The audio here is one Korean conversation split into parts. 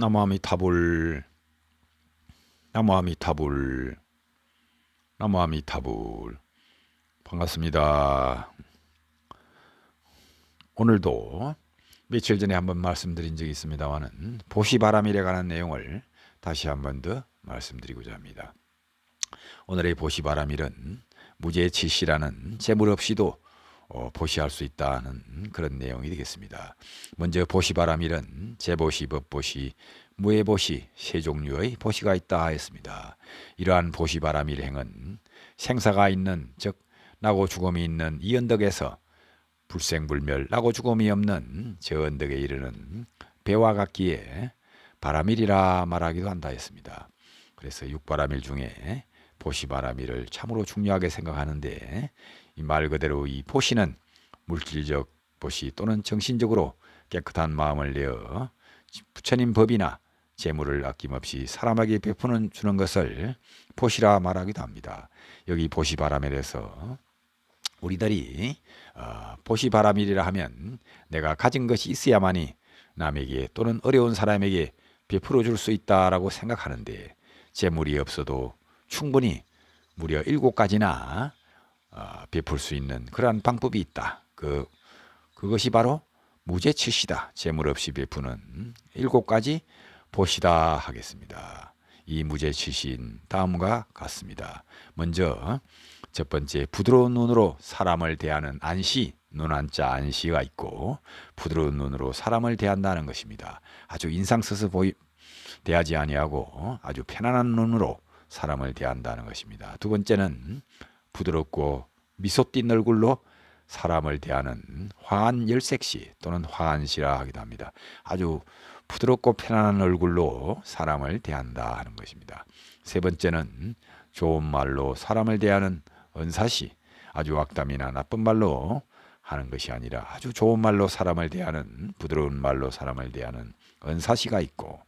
나무아미타불 나무아미타불 나무아미타불 반갑습니다. 오늘도 며칠 전에 한번 말씀드린 적이 있습니다만은 보시바람일에 관한 내용을 다시 한번 더 말씀드리고자 합니다. 오늘의 보시바람일은 무죄치시라는 재물 없이도 어, 보시할 수 있다는 그런 내용이 되겠습니다. 먼저 보시바람일은 재보시, 법보시, 무해보시 세 종류의 보시가 있다 했습니다. 이러한 보시바람일 행은 생사가 있는 즉 나고 죽음이 있는 이 언덕에서 불생불멸 나고 죽음이 없는 저 언덕에 이르는 배와 같기에 바람일이라 말하기도 한다 했습니다. 그래서 육바람일 중에 보시바람일을 참으로 중요하게 생각하는데 이 말 그대로 이 보시는 물질적 보시 또는 정신적으로 깨끗한 마음을 내어 부처님 법이나 재물을 아낌없이 사람에게 베푸는 주는 것을 보시라 말하기도 합니다. 여기 보시 바람일에서 우리들이 어, 보시 바람일이라 하면 내가 가진 것이 있어야만이 남에게 또는 어려운 사람에게 베풀어 줄 수 있다라고 생각하는데 재물이 없어도 충분히 무려 일곱 가지나 어, 베풀 수 있는 그러한 방법이 있다. 그 그것이 바로 무죄치시다. 재물 없이 베푸는 일곱 가지 보시다 하겠습니다. 이 무죄치신 다음과 같습니다. 먼저 첫 번째 부드러운 눈으로 사람을 대하는 안시 눈한자 안시가 있고 부드러운 눈으로 사람을 대한다는 것입니다. 아주 인상 써서 보이 대하지 아니하고 아주 편안한 눈으로 사람을 대한다는 것입니다. 두 번째는 부드럽고 미소 띤 얼굴로 사람을 대하는 화한 열색시 또는 화한시라 하기도 합니다. 아주 부드럽고 편안한 얼굴로 사람을 대한다 하는 것입니다. 세 번째는 좋은 말로 사람을 대하는 은사시 아주 악담이나 나쁜 말로 하는 것이 아니라 아주 좋은 말로 사람을 대하는 부드러운 말로 사람을 대하는 은사시가 있고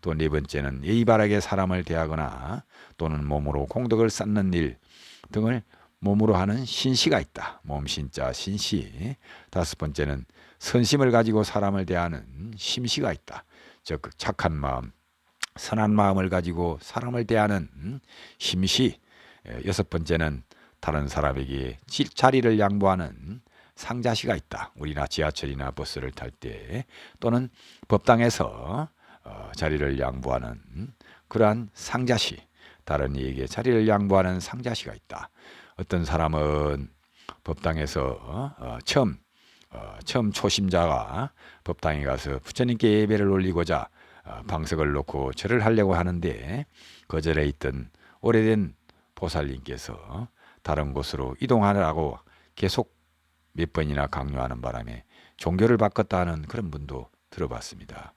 또 네 번째는 예의 바르게 사람을 대하거나 또는 몸으로 공덕을 쌓는 일 등을 몸으로 하는 신시가 있다. 몸신자 신시. 다섯 번째는 선심을 가지고 사람을 대하는 심시가 있다. 즉 착한 마음, 선한 마음을 가지고 사람을 대하는 심시. 여섯 번째는 다른 사람에게 자리를 양보하는 상자시가 있다. 우리나 지하철이나 버스를 탈 때 또는 법당에서 어, 자리를 양보하는 그러한 상자시, 다른 이에게 자리를 양보하는 상자시가 있다. 어떤 사람은 법당에서 어, 처음 어, 처음 초심자가 법당에 가서 부처님께 예배를 올리고자 방석을 놓고 절을 하려고 하는데 그 절에 있던 오래된 보살님께서 다른 곳으로 이동하라고 계속 몇 번이나 강요하는 바람에 종교를 바꿨다는 그런 분도 들어봤습니다.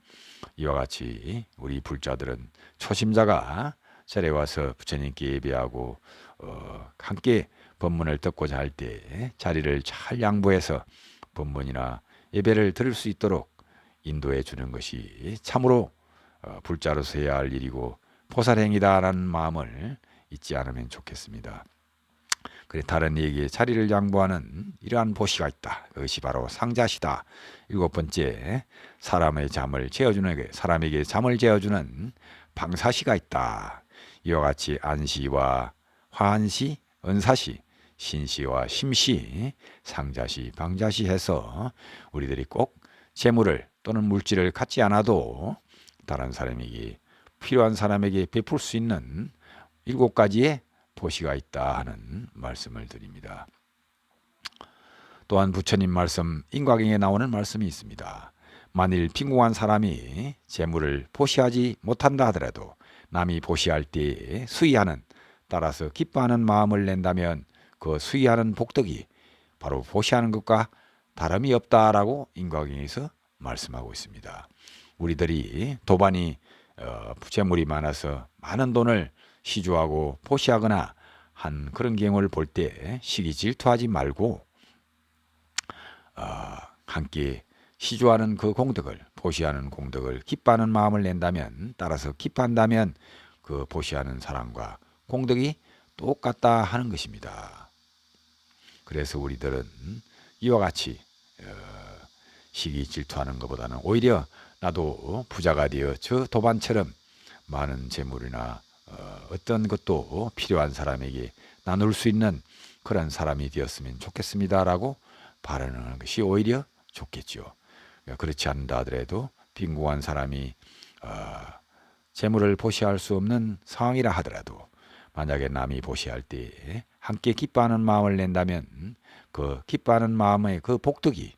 이와 같이 우리 불자들은 초심자가 절에 와서 부처님께 예배하고 어, 함께 법문을 듣고자 할 때 자리를 잘 양보해서 법문이나 예배를 들을 수 있도록 인도해 주는 것이 참으로 어, 불자로서 해야 할 일이고 보살행이다라는 마음을 잊지 않으면 좋겠습니다. 그래 다른 이에게 자리를 양보하는 이러한 보시가 있다. 그것이 바로 상자시다. 일곱 번째 사람의 잠을 재어주는 사람에게 잠을 재어주는 방사시가 있다. 이와 같이 안시와 화한시, 은사시, 신시와 심시, 상자시, 방자시 해서 우리들이 꼭 재물을 또는 물질을 갖지 않아도 다른 사람에게 필요한 사람에게 베풀 수 있는 일곱 가지의 보시가 있다 하는 말씀을 드립니다. 또한 부처님 말씀 인과경에 나오는 말씀이 있습니다. 만일 빈궁한 사람이 재물을 보시하지 못한다 하더라도 남이 보시할 때에 수의하는 따라서 기뻐하는 마음을 낸다면 그 수의하는 복덕이 바로 보시하는 것과 다름이 없다라고 인과경에서 말씀하고 있습니다. 우리들이 도반이 어, 재물이 많아서 많은 돈을 시주하고 포시하거나 한 그런 경우를 볼 때 시기 질투하지 말고 어, 함께 시주하는 그 공덕을 보시하는 공덕을 기뻐하는 마음을 낸다면 따라서 기뻐한다면 그 보시하는 사람과 공덕이 똑같다 하는 것입니다. 그래서 우리들은 이와 같이 어, 시기 질투하는 것보다는 오히려 나도 부자가 되어 저 도반처럼 많은 재물이나 어, 어떤 것도 필요한 사람에게 나눌 수 있는 그런 사람이 되었으면 좋겠습니다라고 발언하는 것이 오히려 좋겠죠. 그러니까 그렇지 않다 하더라도 빈궁한 사람이 어, 재물을 보시할 수 없는 상황이라 하더라도 만약에 남이 보시할 때 함께 기뻐하는 마음을 낸다면 그 기뻐하는 마음의 그 복덕이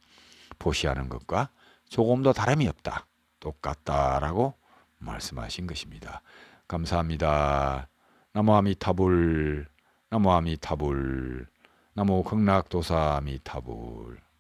보시하는 것과 조금도 다름이 없다. 똑같다라고 말씀하신 것입니다. 감사합니다. 나무 아미타불, 나무 아미타불, 나무 극락도사 아미타불.